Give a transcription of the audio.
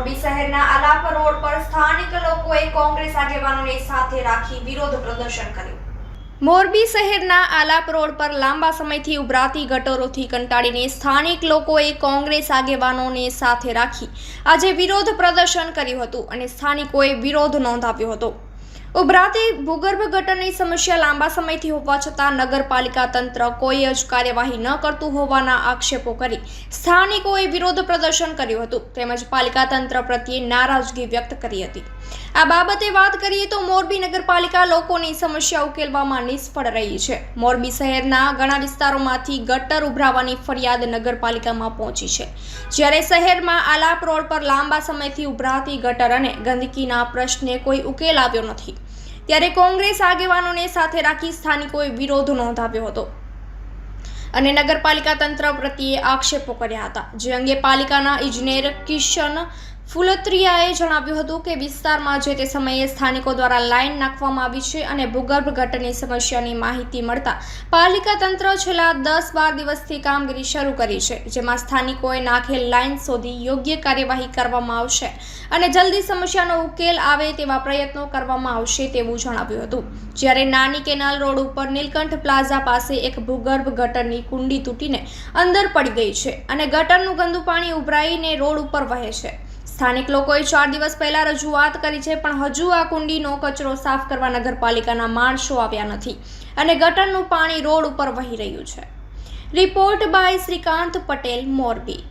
મોરબી શહેરના આલાપર રોડ પર સ્થાનિક લોકોએ કોંગ્રેસ આગેવાનોને સાથે રાખી વિરોધ પ્રદર્શન કર્યું. મોરબી શહેરના આલાપ રોડ પર લાંબા સમયથી ઉભરાતી ગટરોથી કંટાળીને સ્થાનિક લોકોએ કોંગ્રેસ આગેવાનોને સાથે રાખી આજે વિરોધ પ્રદર્શન કર્યું હતું અને સ્થાનિકોએ વિરોધ નોંધાવ્યો હતો. ઉભરાતી ભૂગર્ભ ગટરની સમસ્યા લાંબા સમયથી હોવા છતાં નગરપાલિકા તંત્ર કોઈ જ કાર્યવાહી ન કરતું હોવાના આક્ષેપો કરી સ્થાનિકોએ વિરોધ પ્રદર્શન કર્યું હતું. તેમજ પાલિકા તંત્ર પ્રત્યે નારાજગી વ્યક્ત કરી હતી. આ બાબતે વાત કરીએ તો મોરબી નગરપાલિકા લોકોની સમસ્યા ઉકેલવામાં નિષ્ફળ રહી છે. મોરબી શહેરના ઘણા વિસ્તારોમાંથી ગટર ઉભરાવાની ફરિયાદ નગરપાલિકામાં પહોંચી છે. જ્યારે શહેરમાં આલાપ રોડ પર લાંબા સમયથી ઉભરાતી ગટર અને ગંદકીના પ્રશ્ને કોઈ ઉકેલ આવ્યો નથી. ત્યારે કોંગ્રેસ આગેવાનોને સાથે રાખી સ્થાનિકોએ વિરોધ નોંધાવ્યો હતો. અને નગરપાલિકા તંત્ર પ્રત્યે આક્ષેપો કર્યા હતા. જે અંગે પાલિકાના ઇજનેર કિશન ફુલત્રિયાએ જણાવ્યું હતું કે વિસ્તારમાં જે તે સમયે સ્થાનિકો દ્વારા લાઇન નાખવામાં આવી છે અને ભૂગર્ભ ગટરની સમસ્યાની માહિતી મળતા પાલિકા તંત્ર છેલ્લા દસ બાર દિવસથી કામગીરી શરૂ કરી છે, જેમાં સ્થાનિકોએ નાખેલ લાઇન શોધી યોગ્ય કાર્યવાહી કરવામાં આવશે અને જલ્દી સમસ્યાનો ઉકેલ આવે તેવા પ્રયત્નો કરવામાં આવશે તેવું જણાવ્યું હતું. જ્યારે નાની કેનાલ રોડ ઉપર નીલકંઠ પ્લાઝા પાસે એક ભૂગર્ભ ગટરની કુંડી તૂટીને અંદર પડી ગઈ છે અને ગટરનું ગંદુ પાણી ઉભરાઈને રોડ ઉપર વહે છે. સ્થાનિક લોકોએ ચાર દિવસ પહેલા રજૂઆત કરી છે, પણ હજુ આ કુંડીનો કચરો સાફ કરવા નગરપાલિકાના માણસો આવ્યા નથી અને ગટરનું પાણી રોડ ઉપર વહી રહ્યું છે. Report by Shrikant Patel, Morbi.